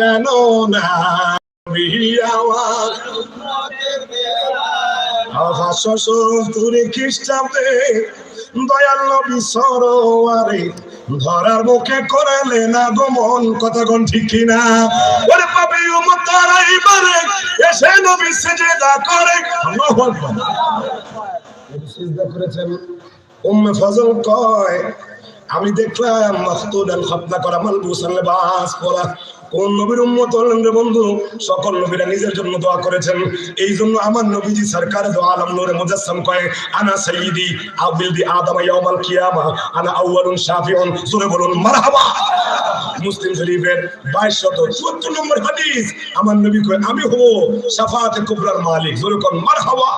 যেন না খ্রিস্টাব্দে দয়াল সরোয়ারে ধরার মুখে করালেন আগমন কতক্ষণ ঠিক কিনা? ওরে পাবে উম্মত তারা এবারে এসে নবী সেজদা করে। নবী করেছেন। উম্মে ফজল কয়, আমি দেখলাম মাহতুদান খতনা করা মালবুসান লিবাস পরা কোন নবীর উম্মত হলেন রে বন্ধু? সকল নবীরা নিজের জন্য দোয়া করেছেন। এই জন্য আমার নবীজি সরকার আলম মুজাসসাম কয়, আনা আদম ইয়াউমাল কিয়ামা, আনা আউয়ালুন শাফিউন। জোরে বলুন, মারহাবা! মুসলিম শরীফের নম্বর হাদিস। আমার নবী কয়, আমি হব সাফাতে কুবরার মালিক। জোরে কোন, মারহাবা!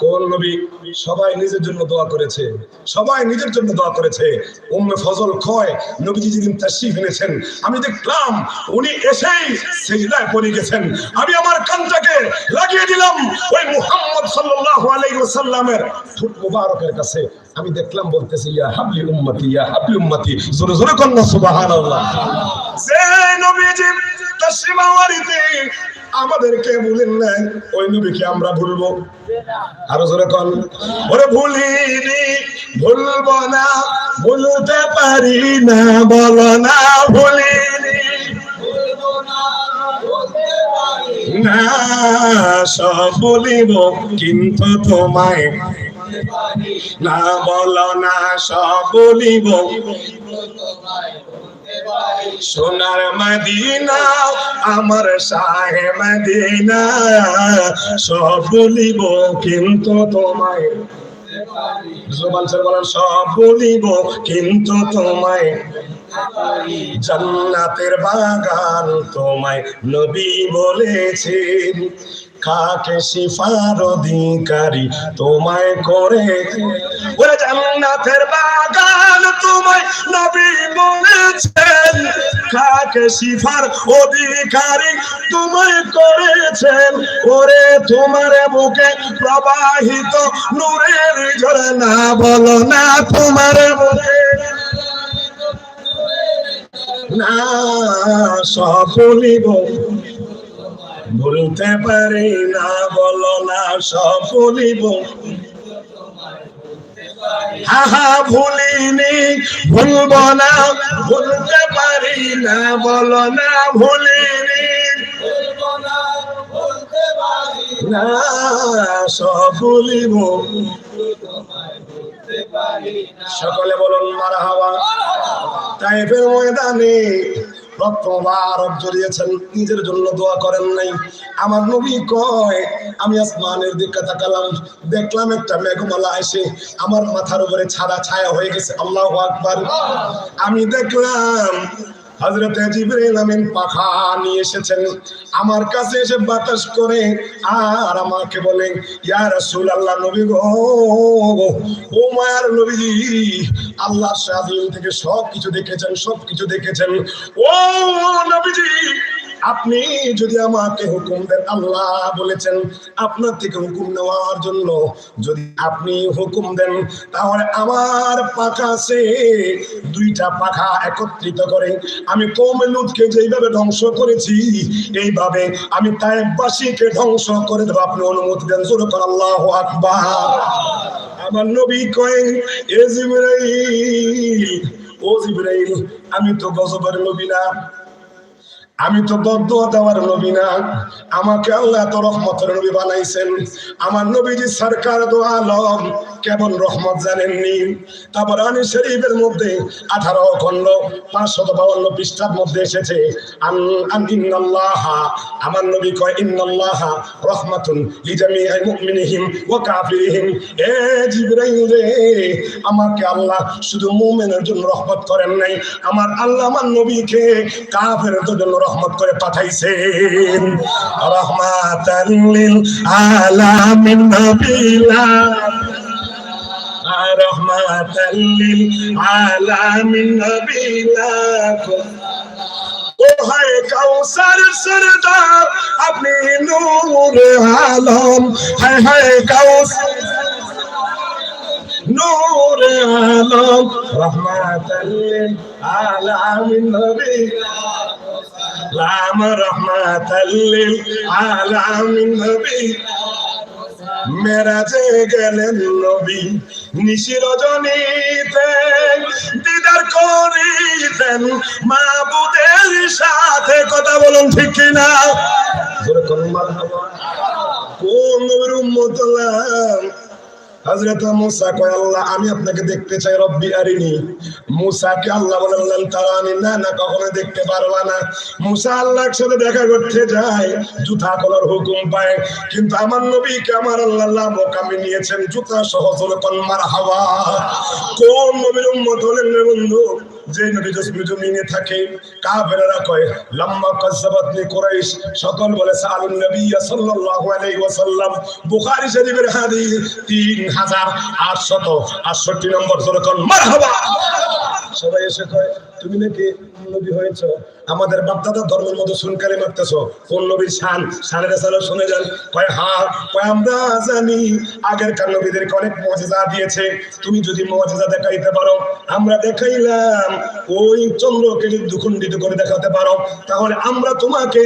কোন নবী সবাই নিজের জন্য দোয়া করেছে? সবাই নিজের জন্য দোয়া করেছে। উম্মে ফজল কয়, নবীজি যেদিন এনেছেন, আমি দেখলাম উনি এসেই সেজদায় পড়ে গেছেন। আমি আমার কানটাকে লাগিয়ে দিলাম ওই মুহাম্মদ সাল্লাল্লাহু আলাইহি ওয়াসাল্লামের ঠোঁট মুবারকের কাছে। আমি দেখলাম, বলতেছি, ইয়া হাবলি উম্মতি, ইয়া হাবলি উম্মতি। জোরে জোরে কন্না সুবহানাল্লাহ। যে নবীজি তাশরিফ আওয়ারিতে আমাদেরকে বলেন না ওই নবীকে আমরা ভুলবো। আরও জোরে কন। ওরে ভুলিনি, ভুলবো না, ভুলতে পারি না, বলো না, ভুলিনি। না, সব বলিব, কিন্তু তোমায় না বলো না, সব বলিব। সোনার মদিনা, আমার সাহে মদিনা, সব বলিব, কিন্তু তোমায় সব বলিব কিন্তু তোমায় জান্নাতের বাগান তোমায় নবী বলেছেন। কাকে শিফার অধিকারী তোমায় করে। ওরে জান্নাতের বাগান তোমায় নবী বলেছেন কাকে শিফার অধিকারী তোমায় করেছেন। ওরে তোমার বুকে প্রবাহিত নূরের ঝরনা বলো না তোমার বুকে। না সব বলিব ভুলতে পারি না, বলো না সব বলিব হাহা ভুলিনি, ভুলব না ভুলতে পারি না, বলো না, ভুলিনি। না সব ভুলিব সকলে বলুন মারা হাওয়া তাইফের ময়দানে জড়িয়েছেন, নিজের জন্য দোয়া করেন নাই। আমার নবী কয়, আমি দেখলাম একটা মেঘমালা এসে আমার মাথার উপরে ছাড়া ছায়া হয়ে গেছে। আল্লাহ আকবার। আমি দেখলাম হজরত জিবরিল আমিন পাখা নিয়ে এসেছেন। আমার কাছে এসে বাতাস করে আর আমাকে বলে, ইয়া রাসূলুল্লাহ নবী গো, ও মায়ার নবী, আল্লাহ স্বাধীন থেকে সব কিছু দেখেছেন সব কিছু দেখেছেন। ও নবীজি আপনি যদি আমাকে হুকুম দেন, আল্লাহ বলেছেন আপনার থেকে হুকুম নেওয়ার জন্য। যদি আপনি হুকুম দেন, তাহলে আমার পাখা আছে, দুইটা পাখা একত্রিত করে। আমি কৌমে লুটকে যেইভাবে ধ্বংস করেছি, এইভাবে আমি তাইবাসীকে ধ্বংস করে দেবো। আপনি অনুমতি দেন, জোরে কর আল্লাহ আকবার। আমার নবী কয়ে, এ ও জিবরাইল, আমি তো গজবের নবী না। আমি তো বদুয়া দেওয়ার নবী না। আমাকে আল্লাহ এত রহমতের নবী বানাইছেন। আমার নবীজি সরকার দো আলম, কেমন রহমত জানেননি? তারপর আনি শরীফের মধ্যে আঠারো খন্ড পাঁচশত বাউন্ন পৃষ্ঠার মধ্যে এসেছে আমার নবী কয়, ইন্নাল্লাহা রহমাতুন মুমিনিহিম ওয়া কাফিরিহিম। এ জিবরাইল রে, আমাকে আল্লাহ শুধু মুমিনের জন্য রহমত করেন নাই। আমার আল্লাহ আমার নবীকে কাফেরদের জন্য রহমত করে পাঠাইছেন। ও হায় আপনি নূর আলম। হায় হায় কাউসার নূরে আলম রহমাতাল আলামিন নবী লাম রহমাতাল আলামিন নবী মেরাজে গেলেন নবী নিশি রজনীতে দিদার করিতেন মাবুদের সাথে কথা বলুন ঠিক কিনা। কোন নবীর উম্মত হলাম? হযরত মুসা কয়, আল্লাহ, আমি আপনাকে দেখতে চাই, রব্বি আরিনি। মুসাকে আল্লাহ বললেন তারানি, না না কখনো দেখতে পারবা না। মুসা আল্লাহর সাথে দেখা করতে যায়, জুতা কলার হুকুম পায়। কিন্তু আমার নবীকে, আমার আল্লাহ মোকামে নিয়েছেন জুতা সহ জোরকন মার হাওয়া কোন নবীর উম্মত হলেন বন্ধু? যে নবী জসমি জমিনে থাকে, কাফেররা কয়, লম্মা কাযাবাতনি কুরাইশ। সকল বলে সালুন নবী সাল্লাল্লাহু আলাইহি ওয়াসাল্লাম। বুখারী শরীফের হাদিস 3868 নম্বর যেরকম মারহাবা! সবাই এসে কয়, তুমি নাকি নবী হয়েছো? আমাদের বাপদাদা ধর্মের মধ্যে শুনকালে মারতেছো। কোন নবীর শান? শানের সালে শুনে যান। কয়, হা, কয়, আমরা জানি আগের কার নবীদেরকে অনেক মজেজা দিয়েছে। তুমি যদি মজেজা দেখাইতে পারো, আমরা দেখাইলাম। ওই চন্দ্রকে যদি দুখণ্ডিত করে দেখাতে পারো। তাহলে আমরা তোমাকে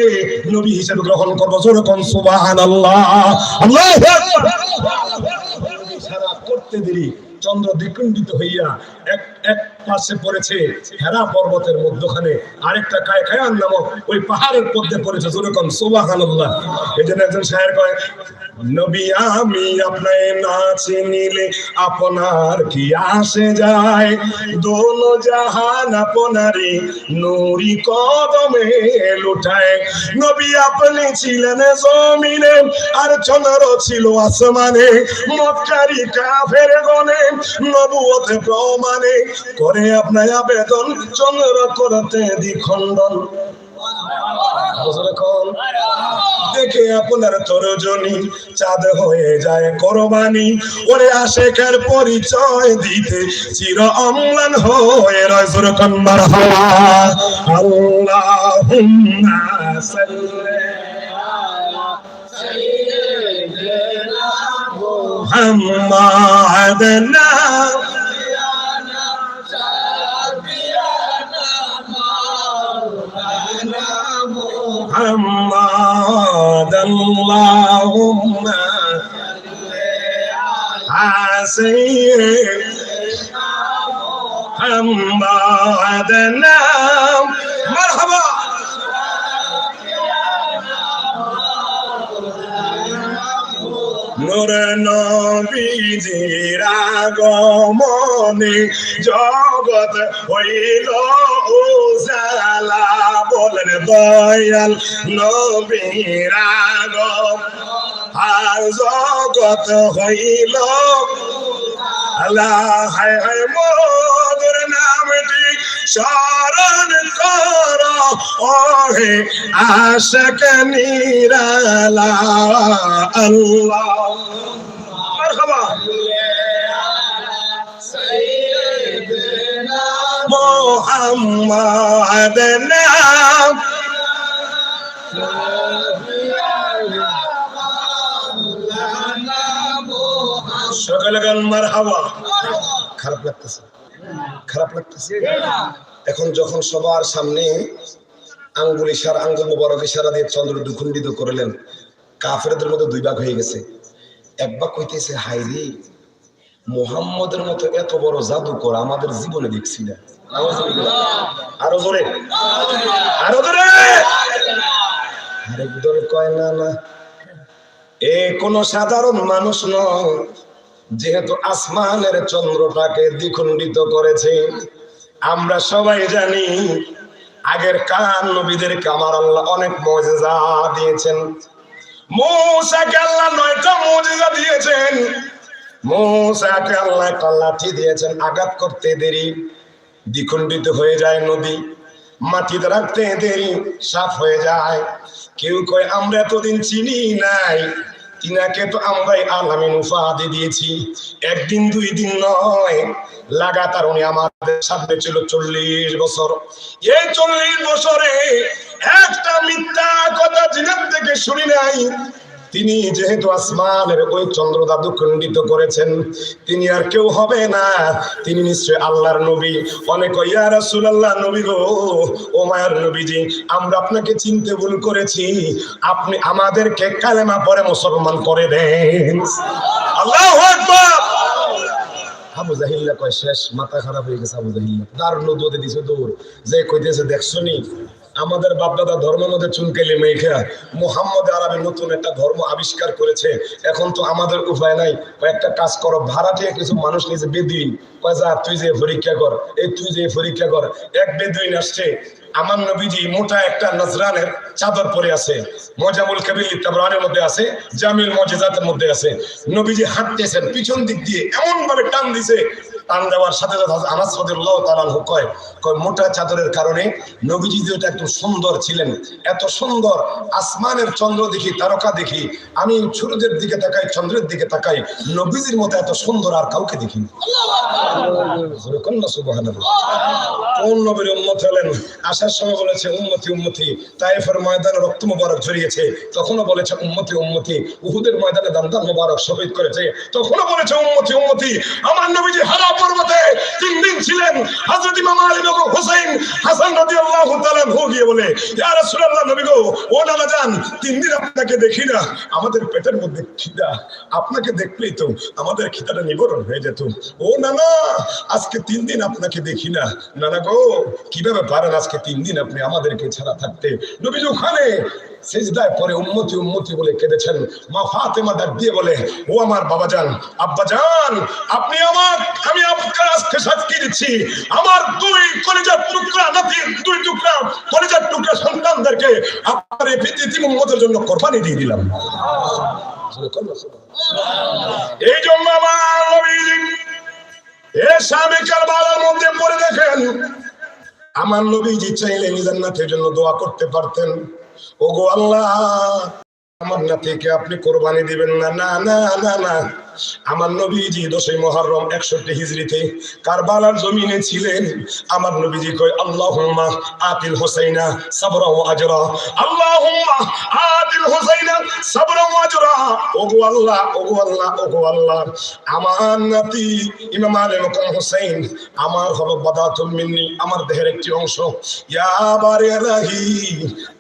নবী হিসেবে গ্রহণ করব। যেরকম সুবাহান আল্লাহ আল্লাহ করতে দেরি। চন্দ্র দ্বিকুণ্ডিত হইয়া এক এক পাশে পড়েছে হেরা পর্বতের মধ্যখানে। আরেকটা কায় খায়ান নামক ওই পাহাড়ের পদ্মে পড়েছে, যেরকম সুবহানাল্লাহ। এই জন্য একজন সাহেব কয় নবী, আমি আপনায় না চিনিলে আপনার কি আসে যায়? দোনো জাহান আপনারে নুরি কদমে লুটায়। নবী, আপনি ছিলেন জমিনে, আর চন্দ্র ছিল আসমানে। মক্কারি কাফের গনে নবুয়তে প্রমাণে করে আপনার আবেদন, চন্দ্র করতে দ্বিখণ্ডন। দেখে আপনার তরজনী চাঁদ হয়ে যায় কোরবানি। ওরে আশেখের পরিচয় দিতে চির অম্লান হয়ে রয় সুরকন মার হওয়া محمد اللهم حسين محمدنا নূর নবীজির আগমনে জগৎ হইল উজালা বলেন দয়াল নবীর আগম আর জগৎ হইল আল্লাহ হায় হায় মোদের নামটি স্মরণ কর ওহে আশক নিরালা আল্লাহ মারহাবা মোহাম্মদ নাম সকালে গান মার হাওয়া খারাপ লাগতেছে খারাপ লাগতেছে। এখন যখন সবার সামনে আঙ্গুল ইশারা, আঙ্গুল মুবারক ইশারা দিয়ে চন্দ্র দুখণ্ডিত করলেন, কাফেরদের মধ্যে দুই ভাগ হয়ে গেছে। এক ভাগ কইতেছে হাইরে মোহাম্মদের মতো এত বড় জাদুকর আমাদের জীবনে দেখছি না। আরও জোরে। আরও জোরে। আরেক দল কয়, না না, এ কোন সাধারণ মানুষ নয়। যেহেতু আসমানের চন্দ্রটাকে দ্বিখণ্ডিত করেছে, আমরা সবাই জানি আগের কান নবীদের কামার আল্লাহ অনেক মজেজা দিয়েছেন। মৌসাকে আল্লাহ নয়টা মজেজা দিয়েছেন। মৌসাকে আল্লাহ দিয়েছেন, আঘাত করতে দেরি, দ্বিখণ্ডিত হয়ে যায় নদী মাটিতে রাখতে দেরি, সাফ হয়ে যায়। কেউ কয়, আমরা এতদিন চিনি নাই। তিনাকে তো আমরাই আলামিন উপাধি দিয়েছি। একদিন, দুই দিন নয়, লাগাতার উনি আমাদের সাথে ছিল চল্লিশ বছর। এই চল্লিশ বছরে একটা মিথ্যা কথা জিনার থেকে শুনি নাই। তিনি যেহেতু আসমানের ওই চন্দ্র দাদু খণ্ডিত করেছেন, তিনি আর কেউ হবে না। তিনি নিশ্চয় আল্লাহর নবী। অনেক ইয়া রাসূলুল্লাহ, নবী গো, ও মায়ার নবীজি, আমরা আপনাকে চিনতে ভুল করেছি। আপনি আমাদেরকে কালেমা পরে মুসলমান করে দেন। আল্লাহু আবু জাহিল্লা কয়, শেষ, মাথা খারাপ হয়ে গেছে আবু জাহিল্লা। দৌড়ে দিছে দৌড়। যে কইতেছে, দেখছ নি? আমাদের বাপদাদা ধর্মের মধ্যে চুনকাইলে মেঘা মোহাম্মদ আরবি নতুন একটা ধর্ম আবিষ্কার করেছে। এখন তো আমাদের উপায় নাই। একটা কাজ করো ভাড়াটিয়া কিছু মানুষ নিজে বেদিন, কয় তুই যে পরীক্ষা কর, এই তুই যে পরীক্ষা কর, এক বেদুইন আসছে। আমার নবীজি মোটা একটা নজরানের চাদর পরে আছে। মজামুল কবির তাবরানের মধ্যে আছে, জামিল মজেজাতের মধ্যে আছে। নবীজি হাঁটতেছেন, পিছন দিক দিয়ে এমন ভাবে টান দিছে টান দেওয়ার সাথে সাথে কয় কয়, মোটা চাদরের কারণে নবীজি একটু সুন্দর ছিলেন, এত সুন্দর আসমানের চন্দ্র দেখি, তারকা দেখি, আমি সূর্যের দিকে তাকাই, চন্দ্রের দিকে তাকাই, নবীজির মতো এত সুন্দর আর কাউকে জোরে কোন নবীর উম্মত হলেন? আসার সময় বলেছে, উম্মতি উম্মতি। তাইফের ময়দানে রক্ত মুবারক ঝরিয়েছে তখনও বলেছে, উম্মতি উম্মতি। উহুদের ময়দানে দান্দান মুবারক শহীদ করেছে, তখনও বলেছে, উম্মতি উম্মতি। আমার নবীজি হারা পর্বতে তিন দিন ছিলেন ইমাম আলী নবী হুসাইন হাসান রাদিয়াল্লাহু তাআলা গিয়ে বলে, ইয়া রাসূলুল্লাহ নবী গো, ও জান, তিন দিন আপনাকে দেখি না। আমাদের পেটের মধ্যে খিদা। আপনাকে দেখলেই তো আমাদের খিদাটা নিবারণ হয়ে যেত। ও নানা, আজকে তিন দিন আপনাকে দেখি না। নানা গো কীভাবে পারেন আজকে তিন দিন আপনি আমাদেরকে ছাড়া থাকতে? নবীজি ওখানে সেজদায় পরে উম্মতি উম্মতি বলে কেঁদেছেন। মা ফাতেমা ডাক দিয়ে বলে, ও আমার বাবা যান আব্বা যান আপনি আমার, আমি আপনার আজকে সাক্ষী দিচ্ছি। আমার দুই কলিজার টুকরা নাতি দুই টুকরা, কলিজার টুকরা সন্তানদেরকে আপনার এই পৃথিবী উম্মতের জন্য কোরবানি দিয়ে দিলাম। এই জন্য আমার এ স্বামী কারবালার মধ্যে পড়ে দেখেন, আমার নবীজি চাইলে জান্নাতের জন্য দোয়া করতে পারতেন। ওগো আল্লাহ আমার নাতিকে আপনি কোরবানি দিবেন না না না না না। আমার নবীজি দশই মহরম একষট্টি হিজড়িতে কারবালার জমিনে ছিলেন। আমার নবীজি কয়, আল্লাহুম্মা আতিল হোসাইনা সাবরা আজরা। আল্লাহুম্মা আতিল হোসাইনা সাবরা আজরা। ওগো আল্লাহ ওগো আল্লাহ ওগো আল্লাহ। আমার নাতি ইমাম আলী হোসেন আমার হলো বাদাতুল মিন্নি, আমার দেহের একটি অংশ। ইয়া রাহি,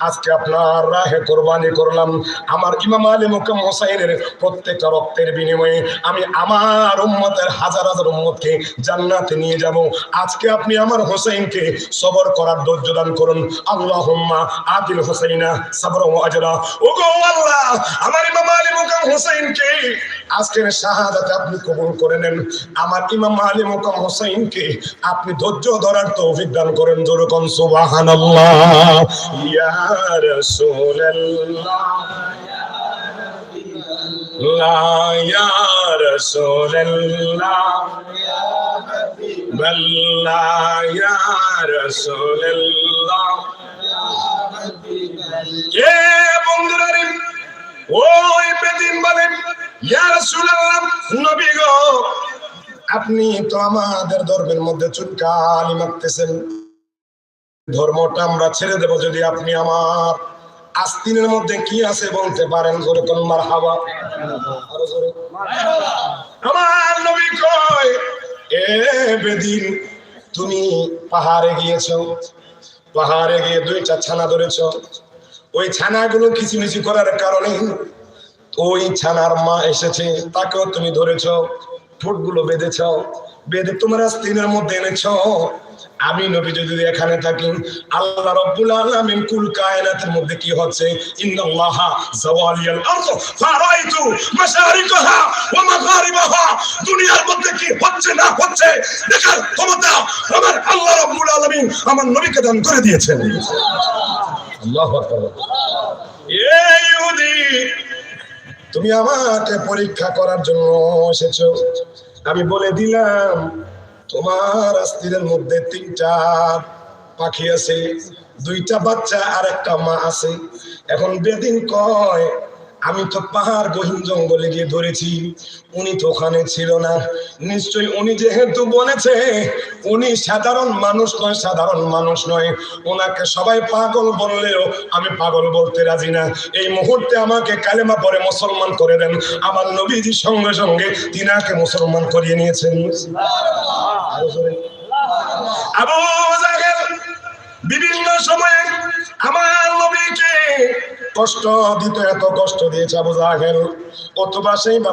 আজকে আপনার রাহে কোরবানি করলাম। আমার ইমাম আলী মুকাম হোসেনের প্রত্যেকটা রক্তের বিনিময়ে আমি আমার উম্মতের হাজার হাজার উম্মতকে জান্নাতে নিয়ে যাব। আজকে আপনি আমার হোসেনকে সবর করার ধৈর্য দান করুন। আল্লাহুম্মা আদিল হোসেনা সাবর আজরা। ও গো আল্লাহ, আমার ইমাম আলী মুকাম হোসেনকে আজকের শাহাদাতে আপনি কবুল করে নেন। আমার ইমাম আলী মুকাম হোসেনকে আপনি ধৈর্য ধরার তৌফিক দান করেন। যেরকম সুবহানাল্লাহ। ইয়া রাসূলুল্লাহ। لا يا رسول الله بل لا يا رسول الله কে বন্ধুরা রে ওই বেদিন বলেন ইয়া রাসূলুল্লাহ নবী গো আপনি তো আমাদের ধর্মের মধ্যে চুনকালি মারতেছেন ধর্মটা আমরা ছেড়ে দেব যদি আপনি আমার আস্তিনের মধ্যে কি আছে বলতে পারেন? জোরে কোন মার হাওয়া আমার নবী কয়, এ তুমি পাহাড়ে গিয়েছো। পাহাড়ে গিয়ে দুইটা ছানা ধরেছ। ওই ছানাগুলো কিচিমিচি করার কারণে ওই ছানার মা এসেছে, তাকেও তুমি ধরেছ। ঠোঁটগুলো বেঁধেছ। বেঁধে তোমার আস্তিনের মধ্যে এনেছ। আমি নবী যদি এখানে থাকি, আল্লাহ রব্বুল আলামিন কুল কায়নাতের মধ্যে কি হচ্ছে? ইন্নাল্লাহা জাওয়ালিয়াল আরদ, ফারাইতু মাশারিকাহা ওয়া মাগারিবাহা। দুনিয়ার মধ্যে কি হচ্ছে না হচ্ছে, দেখার ক্ষমতা আমার আল্লাহ রব্বুল আলামিন আমার নবীকে দান করে দিয়েছেন। আল্লাহু আকবার। এ ইহুদি, তুমি আমাকে পরীক্ষা করার জন্য এসেছ। আমি বলে দিলাম তোমার আস্তিরের মধ্যে তিন চার পাখি আছে, দুইটা বাচ্চা আর একটা মা আছে। এখন বেদিন কয় আমি তো পাহাড় গহীন জঙ্গলে গিয়ে ধরেছি। উনি তো ওখানে ছিল না। নিশ্চয়ই উনি যেহেতু বলেছে, উনি সাধারণ মানুষ নয়, সাধারণ মানুষ নয়। ওনাকে সবাই পাগল বললেও আমি পাগল বলতে রাজি না। এই মুহূর্তে আমাকে কালেমা পরে মুসলমান করে দেন। আমার নবীজি সঙ্গে সঙ্গে তিনাকে মুসলমান করিয়ে নিয়েছেন। বিভিন্ন সময়ে আমার নবীকে কষ্ট দিত এত কষ্ট দিয়েছে আবু জাহেল। অথবা সেই বা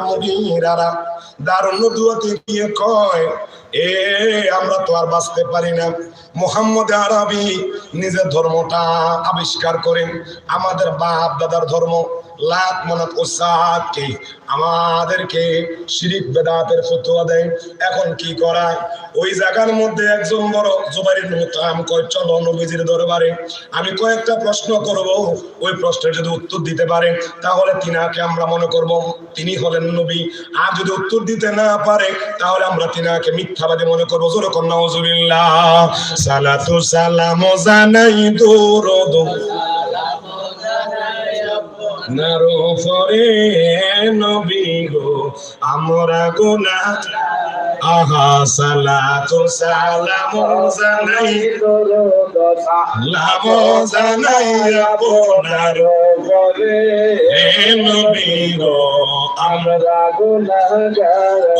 দারুণ দুয়াতে গিয়ে কয়, এ, আমরা তো আর বাঁচতে পারি না। মোহাম্মদ আরবি নিজের ধর্মটা আবিষ্কার করেন। আমাদের বাপ দাদার ধর্ম লাত মানাত ওসাদকে আমাদেরকে শিরিক বেদাতের ফতোয়া দেয়। এখন কি করায়? ওই জায়গার মধ্যে একজন বড় জুবাইর মুতাম কয়, চলো নবীজির দরবারে। আমি কয়েকটা প্রশ্ন করব। ওই প্রশ্নের যদি উত্তর দিতে পারে, তাহলে তিনাকে আমরা মনে করব তিনি হলেন নবী। আর যদি উত্তর দিতে না পারে, তাহলে আমরা তিনাকে মিথ্যাবাদী মনে করব। জোর কন্যা সালাতু সালাম জানাই দূরদ। নারো ফরে নবী গো, আমরা গুনা আহা সালাতু সালাম জানাই লাম জানাই আপনার হে নবী গো, আমরা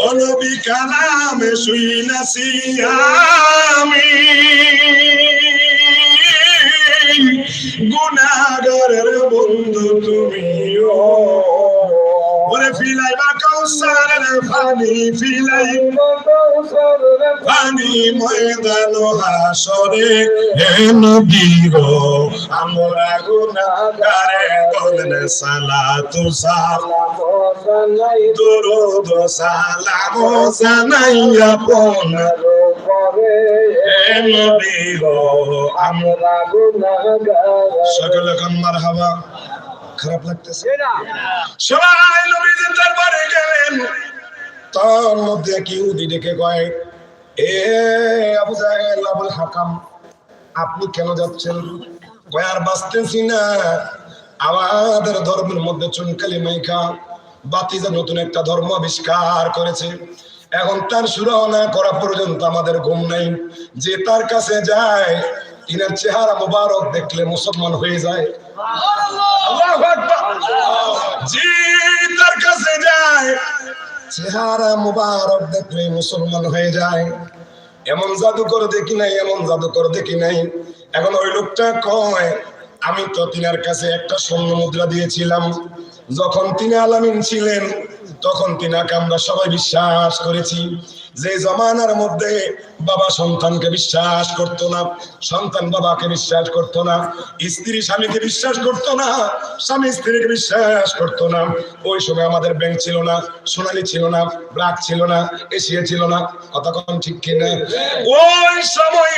অনবী কালামে শুইনাছি আমি। গুনাহগারের বন্ধু তুমিও। ওরে ফিলাই বা কৌসারের পানি ফিলাই। পানি ময়দান হাসরে হে নবী গো আমরা গুনাহগারে বলেন সালাতু সালাম। দুরুদ সালাম জানাই আপন। হে নবী গো আমরা সকলে কান মারহাবা। খারাপ লাগতেছে। সবাই নবীজির দরবারে গেলেন। তার মধ্যে কি উদি ডেকে কয় এ আবু জাহেল আবুল হাকাম আপনি কেন যাচ্ছেন? কয় আর বাঁচতেছি না। আমাদের ধর্মের মধ্যে চুনকালি মাইকা। বাতিজা নতুন একটা ধর্ম আবিষ্কার করেছে। এখন তার শুরু না করা পর্যন্ত আমাদের ঘুম নাই। যে তার কাছে যায়, তিনার চেহারা মোবারক দেখলে মুসলমান হয়ে যায়। যে তার কাছে যায়, চেহারা মুবারক দেখলে মুসলমান হয়ে যায়। এমন জাদুকর দেখি নাই, এমন জাদুকর দেখি নাই। এখন ওই লোকটা কয়, আমি তো তিনার কাছে একটা স্বর্ণ মুদ্রা দিয়েছিলাম। যখন তিনি আলামিন ছিলেন তখন তিনাকে আমরা সবাই বিশ্বাস করেছি যে জমানার মধ্যে বাবা সন্তানকে বিশ্বাস করত না, সন্তান বাবাকে বিশ্বাস করত না, স্ত্রী স্বামীকে বিশ্বাস করত না, স্বামী স্ত্রীকে বিশ্বাস করত না। ওই সময় আমাদের ব্যাংক ছিল না, সোনালি ছিল না, ব্রাক ছিল না, এশিয়া ছিল না কতক্ষণ ঠিক কিনা ওই সময়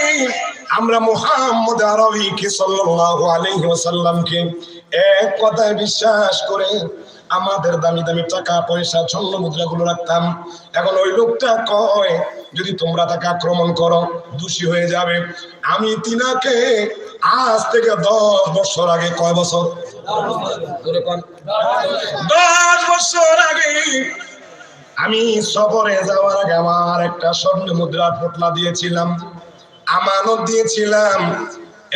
আমরা মোহাম্মদ আরবিকে সাল্লাল্লাহু আলাইহি ওয়াসাল্লামকে এক কথায় বিশ্বাস করে আমাদের দামি দামি টাকা পয়সা স্বর্ণ মুদ্রাগুলো রাখতাম। এখন ওই লোকটা কয়, যদি তোমরা তাকে আক্রমণ করো, দোষী হয়ে যাবে। আমি তিনাকে আজ থেকে দশ বছর আগে কয় বছর? দশ বছর আগে আমি সফরে যাওয়ার আগে আমার একটা স্বর্ণ মুদ্রার পোটলা দিয়েছিলাম, আমানত দিয়েছিলাম।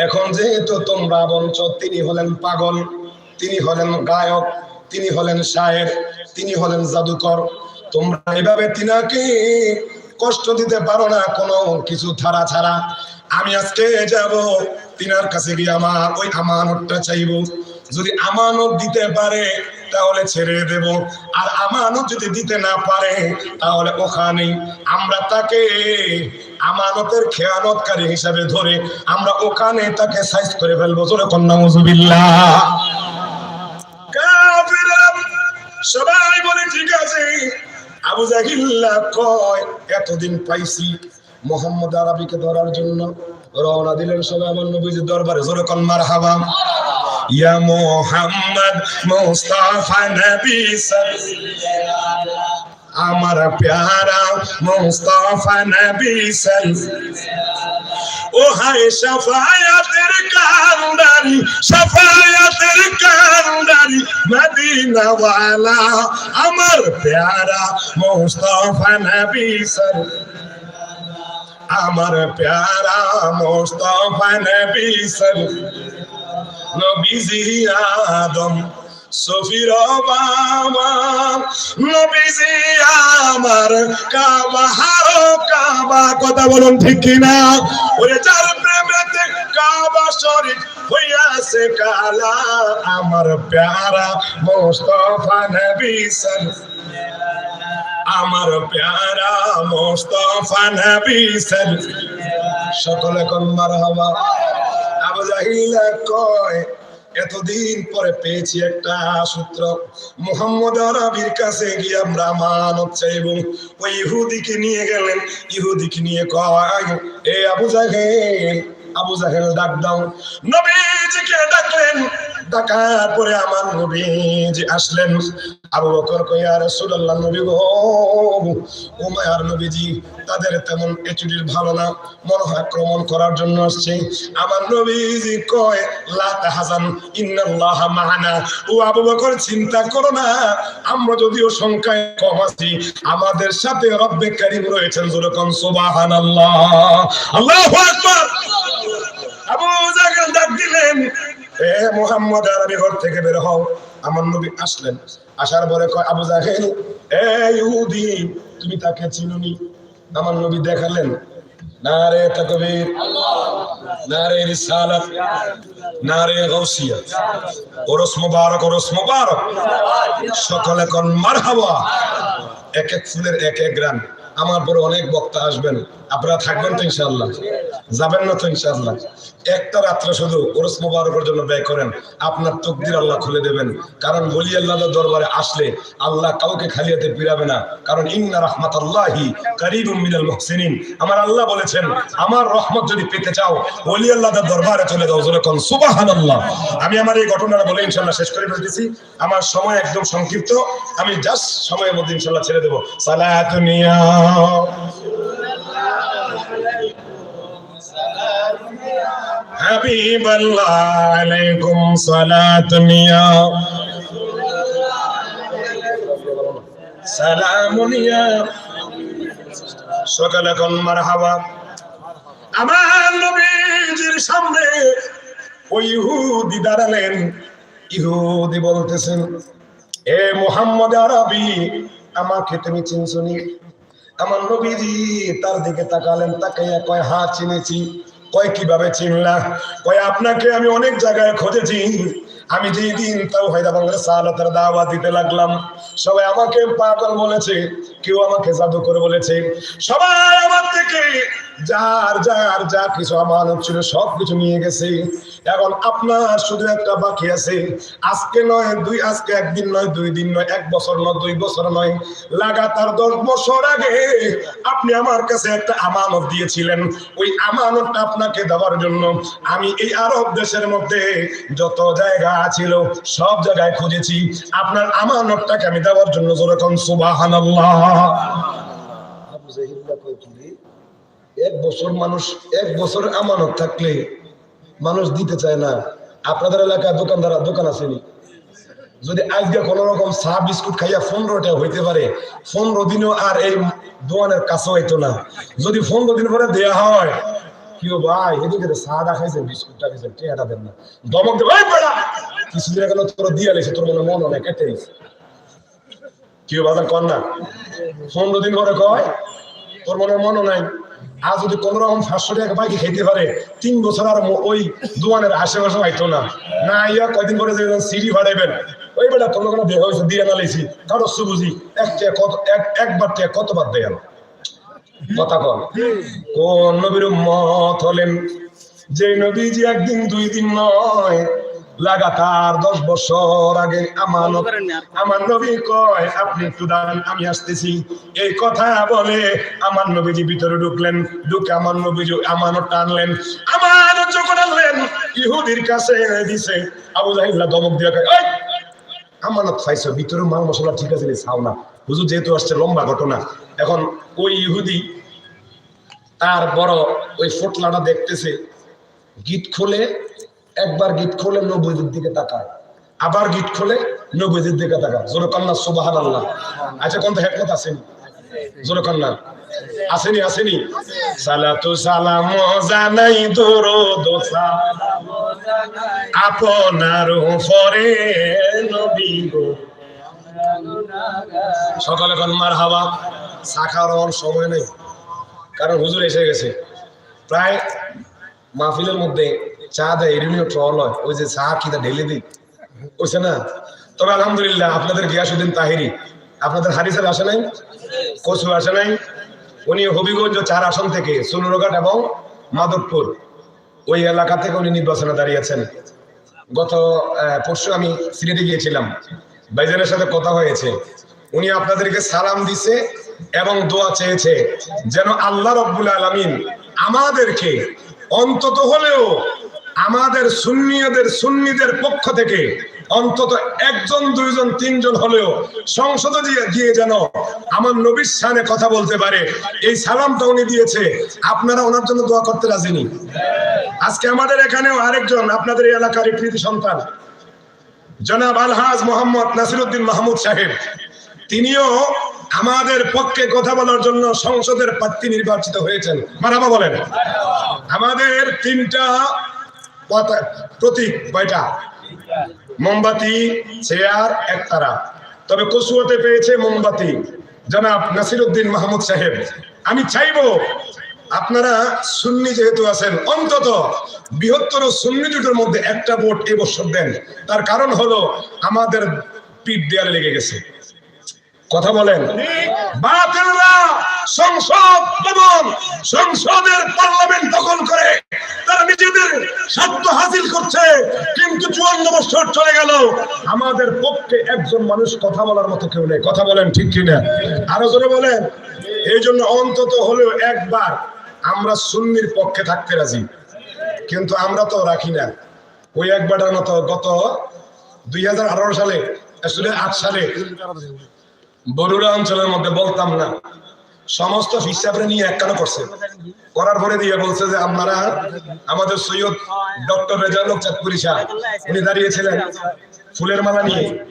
এখন যেহেতু তোমরা বলছো, তিনি হলেন পাগল, তিনি হলেন গায়ক তিনি হলেন শায়ের তিনি হলেন জাদুকর। তোমরা এভাবে তিনাকে কষ্ট দিতে পারো না, কোনো কিছু ছাড়া ছাড়া। আমি আজকে যাব, তিনার কাছে গিয়ে আমার ওই আমানতটা চাইব। যদি আমানত দিতে পারে, তাহলে ছেড়ে দেব। আর আমানত যদি দিতে না পারে, তাহলে ওখানে আমরা তাকে আমানতের খেয়ানতকারী হিসাবে ধরে আমরা ওখানে তাকে সাইজ করে ফেলব। জোরে কন্যা মজুবিল্লাহ কাফিররা সবাই বলে, ঠিক আছে। আবু জাহিল্লা কয়, এতদিন পাইছি মোহাম্মদ আরবিকে ধরার জন্য। রওনা দিলেন সবাই আমার নবীজির দরবারে, জোরে কন, মারহাবা। ইয়া মোহাম্মদ মুস্তাফা নবী আমার প্যারা মুস্তাফা নবী সাল্লাল্লাহু ও হায় সাফায়াতের কান্দারি সাফায়াতের কান্দারি মদিনা ওয়ালা আমার প্যারা মুস্তাফা নবী সর আমার প্যারা মুস্তাফা নবী সর নবীজি আদম সফির নবীজি আমার কাবা, হারো কাবা, কথা বলুন ঠিক কিনা? ওরে যার প্রেমেতে কাবা শরীফ হইয়াছে কালা, আমার প্যারা মোস্তফা নবী সাল আমার প্যারা মোস্তফা নবী সকলে কোন মারহাবা। আবু জাহিল কয় এতদিন পরে পেয়েছি একটা সূত্র। মোহাম্মদ আরবির কাছে গিয়ে আমরা মানত চাইব। ওই ইহুদিকে নিয়ে গেলেন। ইহুদিকে নিয়ে কয়, এ আবু জাহেল আবু জাহেল ডাক দাও। নবীজিকে ডাকলেন ডাকার পরে আমার নবীজি আসলেন। আবু বকর কইয়া রাসূলুল্লাহ, নবী গো উমায়ার নবীজি, তাদের তেমন এচুডির ভালো না। মনে আক্রমণ করার জন্য আসছে। আমার নবীজি কয়, লা তাহজান, ইন্নাল্লাহ মা'ানা। ও আবু বকর, চিন্তা করো না, আমরা যদিও সংখ্যায় কম আছি, আমাদের সাথে রব্বে কারীম রয়েছেন যেরকম সুবহানাল্লাহ। আল্লাহু আকবার। আবু জাহেল ডাক দিলেন এ মোহাম্মদ আরবি ঘর থেকে বের হও। আমার নবী আসলেন। আসার পরে কয়, আবু জাহেল, এ ইহুদি, তুমি তাকে চিনুনি? আমার নবী দেখালেন, নারে নারে রিসালাত, নারে গাউসিয়া ওরস মুবারক ওরস মুবারক। সকলে কোন, মারহাবা। এক এক ফুলের এক এক গ্রাম। আমার পরে অনেক বক্তা আসবেন। আপনারা থাকবেন তো ইনশাআল্লাহ। যাবেন না তো ইনশাআল্লাহ। একটা রাত্র শুধু ওরস মোবারকের জন্য ব্যয় করেন, আপনার তকদির আল্লাহ খুলে দেবেন। কারণ বলি আল্লাহ দরবারে আসলে আল্লাহ কাউকে খালি হাতে ফিরাবে না। কারণ ইন্না রহমাত আল্লাহি মিনাল মুহসিনিন। আমার আল্লাহ বলেছেন, আমার রহমত যদি পেতে চাও, বলি আল্লাহ দরবারে চলে যাও যেরকম সুবহানাল্লাহ। আমি আমার এই ঘটনাটা বলে ইনশাআল্লাহ শেষ করে ফেলতেছি। আমার সময় একদম সংক্ষিপ্ত। আমি জাস্ট সময়ের মধ্যে ইনশাআল্লাহ ছেড়ে দেবো। সালাতুনিয়া حبيب الله عليكم صلاة يا سلام يا সকলকম মারহাবা আমার নবীজির সামনে ওই ইহুদি দাঁড়ালেন ইহুদি বলতেছেন এ মোহাম্মদ আরবি আমাকে তুমি চিনছনি আমার নবীজি তার দিকে তাকালেন তাকাইয়া কয় হা চিনেছি কয় কীভাবে চিনলা কয় আপনাকে আমি অনেক জায়গায় খুঁজেছি। আমি যেই দিন তাও হায়দ্রাবাদের সালাতের দাওয়া দিতে লাগলাম, সবাই আমাকে পাগল বলেছে, কেউ আমাকে জাদুকর বলেছে। সবাই আমার থেকে যার যার যা কিছু আমানত ছিল সব কিছু নিয়ে গেছে। এখন আপনার শুধু একটা বাকি আছে, আজকে নয়, দুই আজকে একদিন নয়, দুই দিন নয়, এক বছর নয়, দুই বছর নয়, লাগাতার দশ বছর আগে আপনি আমার কাছে একটা আমানত দিয়েছিলেন। ওই আমানতটা আপনাকে দেওয়ার জন্য আমি এই আরব দেশের মধ্যে যত জায়গা ছিল, সব জায়গায় খুঁজেছি। আপনার আমানতটাকে আমি দেওয়ার জন্য যেরকম রে? এক বছর মানুষ, এক বছর আমানত থাকলে মানুষ দিতে চায় না। আপনাদের এলাকায় দোকানদার দোকান আসেনি যদি আজকে কোন রকম চা, বিস্কুট খাইয়া পনেরোটা হইতে পারে, পনেরো দিনও আর এই দোকানের কাছে হইতো না। যদি পনেরো দিন পরে দেয়া হয় কেউ ভাই এদিকে তো চাটা খাইছেন বিস্কুটটা খাইছেন টেয়াটা দেন না। দমক দেবে "এই বেটা, কিছুদিন আগে তোর দিয়া লেছে তোর মনে মন অনেক কেটে কেউ বাজার কর না। পনেরো দিন পরে কয় তোর মনে মনও নাই। আর যদি কোন রকম পাঁচশো টাকা বাইকে খেতে পারে তিন বছর আর ওই দোকানের আশেপাশে হইতো না। না ইয়া কয়দিন পরে যে সিঁড়ি ভাড়াইবেন ওই বেটা কোনো কোনো দেহ হয়েছে দিয়ে না লেছি কারও সুবুঝি এক কত এক একবার টাকা কতবার দেয়? কথা কন। কোন নবীর মত হলেন যে নবীজি একদিন দুই দিন নয় লাগাতার দশ বছর আগে আমানত আমার নবী কয় আপনি একটু দাঁড়ান আমি আসতেছি। এই কথা বলে আমার নবীজি ভিতরে ঢুকলেন ঢুকে আমার নবীজি আমানত টানলেন আমানত যখন আনলেন ইহুদির কাছে দিছে। আবু জাহিল্লা দমক দিয়ে কয় আমানত খাইছো ভিতরে মাল মশলা ঠিক আছে ছাও না। হুজুর যেহেতু আসছে লম্বা ঘটনা। এখন ওই ইহুদি তার বড় ওই ফোটলাটা দেখতেছে গিট খোলে, একবার গিট খোলে নবীদের দিকে তাকায়, আবার গিট খোলে নবীদের দিকে তাকায়। কন্যা সুবাহান আল্লাহ আচ্ছা কোন হেকমত আসেনি? কন্যা আসেনি আসেনি? সালাতু সালাম জানাই দরুদ সালাম। আপনার উপরে নবী গো। সকালে কোন মার হাওয়া খাওয়ার সময় নেই। কারণ হুজুর এসে গেছে। প্রায় মাহফিলের মধ্যে চা দেয় এরিনীয় ট্রল হয় ওই যে চা কিনা ঢেলে দিই। বুঝছে না? তবে আলহামদুলিল্লাহ আপনাদের গিয়াসুদ্দিন তাহিরি, আপনাদের হারিসের আসে নাই কচু আসে নাই, উনি হবিগঞ্জ চার আসন থেকে সুলুরঘাট এবং মাধবপুর ওই এলাকা থেকে উনি নির্বাচনে দাঁড়িয়েছেন গত পরশু আমি সিলেটে গিয়েছিলাম, বাইজানের সাথে কথা হয়েছে। উনি আপনাদেরকে সালাম দিছে এবং দোয়া চেয়েছে যেন আল্লাহ রব্বুল আলমিন আমাদেরকে অন্তত হলেও আমাদের সুন্নিয়দের সুন্নিদের পক্ষ থেকে অন্তত একজন, দুইজন, তিনজন হলেও সংসদে দিয়ে যেন আমার নবীর সামনে কথা বলতে পারে। এই সালামটা উনি দিয়েছে। আপনারা ওনার জন্য দোয়া করতে রাজিনি আজকে আমাদের এখানেও আরেকজন আপনাদের এই এলাকার কৃতি সন্তান, জনাব আলহাজ মোহাম্মদ নাসিরুদ্দিন মাহমুদ সাহেব। তিনিও আমাদের পক্ষে কথা বলার জন্য সংসদের প্রার্থী নির্বাচিত হয়েছেন। মারামা বলেন। আমাদের তিনটা প্রতীক কয়টা? মোমবাতি, চেয়ার, একতারা। তবে কসুয়াতে পেয়েছে মোমবাতি। জনাব নাসিরুদ্দিন মাহমুদ সাহেব, আমি চাইব আপনারা সুন্নি যেহেতু আছেন, অন্তত বৃহত্তর সুন্নি জুটের মধ্যে একটা ভোট এবছর দেন। তার কারণ হলো আমাদের পিঠ দেয়ালে লেগে গেছে। কথা বলেন। সংসদ ভবন, সংসদের পার্লামেন্ট দখল করে, তারা নিজেদের স্বার্থ হাসিল করছে, কিন্তু চুয়ান্ন বছর চলে গেল। আমাদের পক্ষে একজন মানুষ কথা বলার মতো কেউ নেই। কথা বলেন ঠিক কিনা? আরও জোরে বলেন। এই জন্য অন্তত হলেও একবার আমরা সুন্নির পক্ষে থাকতে রাজি। কিন্তু আমরা তো রাখি না। ওই একবারের মতো গত দুই হাজার আঠারো সালে, আসলে আট সালে বরুড়া অঞ্চলের মধ্যে বলতাম না। সমস্ত হিসাবে নিয়ে একখানা করছে। করার পরে দিয়ে বলছে যে, আপনারা আমাদের সৈয়দ ডক্টর রেজাউল চাঁদপুরি সাহেব উনি দাঁড়িয়েছিলেন ফুলের মালা নিয়ে।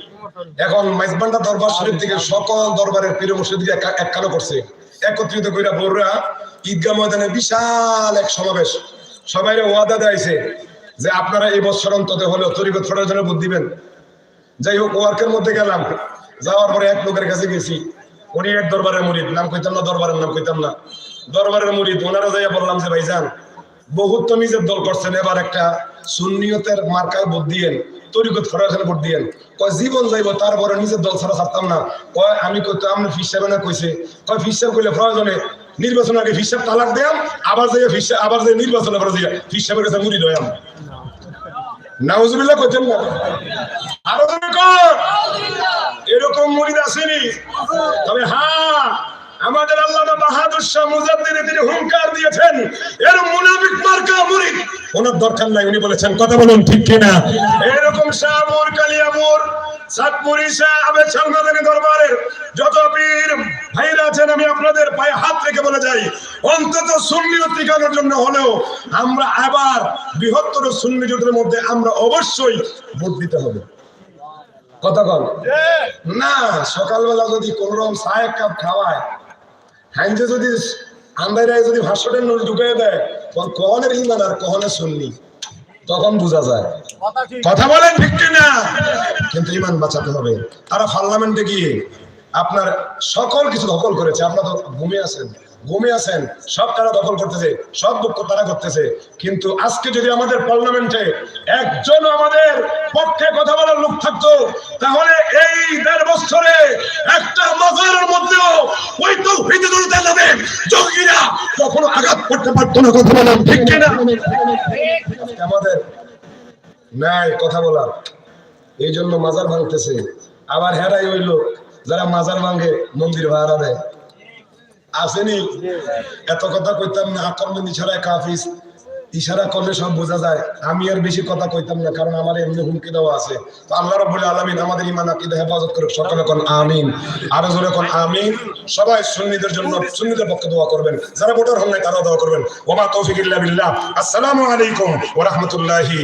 এখন মাইজবান্ডা দরবার শরীফ থেকে সকল দরবারের পীর এক- একখানা করছে। একত্রিত কইরা বরুড়া ঈদগাহ ময়দানে বিশাল এক সমাবেশ। সবাই ওয়াদা দেয়ছে যে, আপনারা এই বছর অন্তত হলেও তরিকত ফোটার জন্য বুদ্ধি দিবেন। যাই হোক, ওয়ার্কের মধ্যে গেলাম। যাওয়ার পরে এক লোকের কাছে গেছি। উনি এক দরবারের মুরিদ, নাম কইতাম না, দরবারের নাম কইতাম না। দরবারের মুরিদ ওনারা যাইয়া বললাম যে, ভাইজান, বহুত তো নিজের দল করছেন, এবার একটা সুন্নিয়তের মার্কায় ভোট দিয়েন, তরিকত ফরাসের ভোট দিয়েন। কয়, জীবন যাইব, তারপরে নিজের দল ছাড়া ছাড়তাম না। কয়, আমি কইতো আপনি ফিস সাহেব না? কইছে। কয়, ফিস সাহেব কইলে প্রয়োজনে নির্বাচন আগে ফিস সাহেব তালাক দেয়াম, আবার যাইয়া ফিস সাহেব- আবার যাই নির্বাচন আবার যাইয়া ফিস সাহেবের কাছে মুড়ি দয়াম নাউজুবিল্লাহ কইতেন না। এরকম আসেনি। তবে হ্যাঁ আমাদের আল্লাহ বাহাদুর শাহ তিনি হুঙ্কার দিয়েছেন। এর মুনাফিক মার্কা মুরিদ। ওনার দরকার নাই, উনি বলেছেন, কথা বলুন ঠিক কিনা? এরকম শাহ আমি আপনাদের পায়ে হাত রেখে বলে যাই, অন্তত সুন্নিয়ত টিকানোর জন্য হলেও আমরা আবার বৃহত্তর সুন্নি জোটের মধ্যে আমরা অবশ্যই ভোট দিতে হবে। কথা কল না সকালবেলা যদি কোন রকম চা এক কাপ খাওয়ায় হাইনতে যদি আন্দাইরায় যদি ভাষ্যটের নোট ঢুকিয়ে দেয় তখন কহনের ইমান আর কহনের শুননি তখন বোঝা যায়। কথা বলেন ঠিক না কিন্তু ইমান বাঁচাতে হবে। তারা পার্লামেন্টে গিয়ে আপনার সকল কিছু দখল করেছে। আপনার তো ঘুমিয়ে আছেন। ঘুমিয়ে আছেন, সব তারা দখল করতেছে, সব দুঃখ তারা করতেছে। কিন্তু আজকে যদি আমাদের পার্লামেন্টে একজন আমাদের পক্ষে কথা বলার লোক থাকতো, তাহলে এই দেড় বছরে একটা মাজারের মধ্যেও ওই তো নামে যোগীরা কখনো আঘাত করতে পারতো না, কথা বলেন ঠিক কিনা? আমাদের ন্যায় কথা বলার এই জন্য মাজার ভাঙতেছে। আবার হেরাই ওই লোক যারা মাজার ভাঙে, মন্দির ভাড়া দেয়। আসেনি। এত কথা কইতাম না আকরমন্দি ছাড়াই কাফিস ইশারা করলে সব বোঝা যায়। আমি আর বেশি কথা কইতাম না, কারণ আমার এমনি হুমকি দেওয়া আছে। তো আল্লাহ রব্বুল আলামিন আমাদের ইমান আকীদা, হেফাজত করুক। সকলে কোন আমিন। আরও জোরে কোন আমিন। সবাই সুন্নিদের জন্য, সুন্নিদের পক্ষে দোয়া করবেন। যারা ভোটার হন নাই দোয়া করবেন। ওমা তৌফিক আসসালামু আলাইকুম ওয়া রাহমাতুল্লাহি